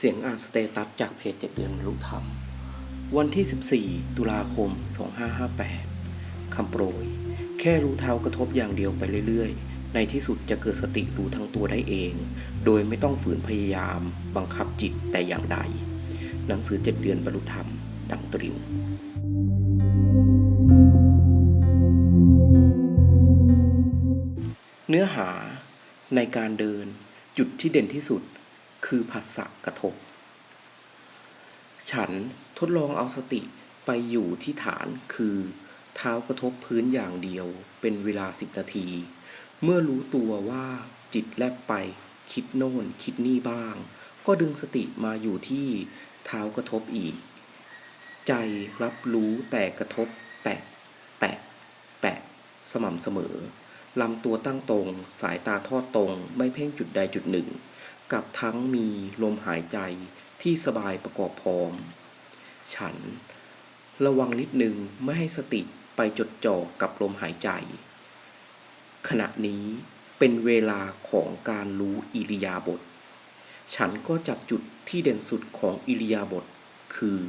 เสียงอ่านสเตตัสจากเพจเจ็ดเดือนบรรลุธรรม วันที่ 14 ตุลาคม 2558 คำโปรย แค่รู้เท้ากระทบอย่างเดียวไปเรื่อยๆ ในที่สุดจะเกิดสติรู้ทั้งตัวได้เอง โดยไม่ต้องฝืนพยายาม บังคับจิตแต่อย่างใด หนังสือเจ็ดเดือนบรรลุธรรม ดังตริวเนื้อหาในการเดินจุดที่เด่นที่สุด คือผัสสะกระทบ ฉันทดลองเอาสติไปอยู่ที่ฐานคือ เท้ากระทบพื้นอย่างเดียว เป็นเวลาสิบนาที เมื่อรู้ตัวว่าจิตแลบไป คิดโน่นคิดนี่บ้าง ก็ดึงสติมาอยู่ที่เท้ากระทบอีก ใจรับรู้แต่กระทบแปะ แปะ แปะ สม่ำเสมอลำตัวตั้งตรง สายตาทอดตรง ไม่เพ่งจุดใดจุดหนึ่ง กับทั้งมีลมหายใจที่สบายประกอบพร้อม ฉันระวังนิดนึงไม่ให้สติไปจดจ่อกับลมหายใจ ขณะนี้เป็นเวลาของการรู้อิริยาบถ ฉันก็จับจุดที่เด่นสุดของอิริยาบถคือ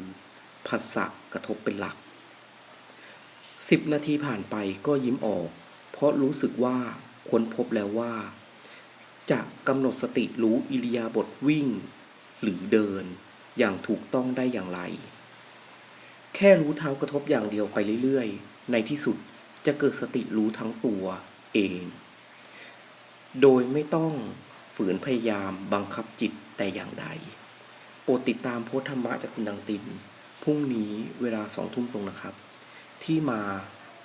ผัสสะกระทบเป็นหลักสิบนาทีผ่านไปก็ยิ้มออก เพราะรู้สึกว่าค้นพบแล้วว่า จะกำหนดสติรู้อิริยาบถวิ่ง หรือเดิน อย่างถูกต้องได้อย่างไร แค่รู้เท้ากระทบอย่างเดียวไปเรื่อยๆ ในที่สุดจะเกิดสติรู้ทั้งตัวเอง โดยไม่ต้องฝืนพยายามบังคับจิตแต่อย่างใด โปรดติดตามโพสต์ธรรมะจากคุณดังตินพรุ่งนี้เวลาสองทุ่มตรงนะครับ ที่มา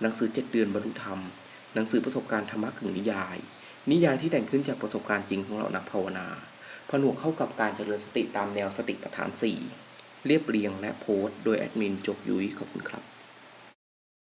หนังสือเจ็ดเดือนบรรลุธรรม หนังสือประสบการณ์ธรรมะกึ่งนิยาย นิยายที่แต่งขึ้นจากประสบการณ์จริงของเรานักภาวนาผนวกเข้ากับการเจริญสติตามแนวสติปัฏฐาน 4 เรียบเรียงและโพสต์โดยแอดมินจกยุ้ยขอบคุณครับ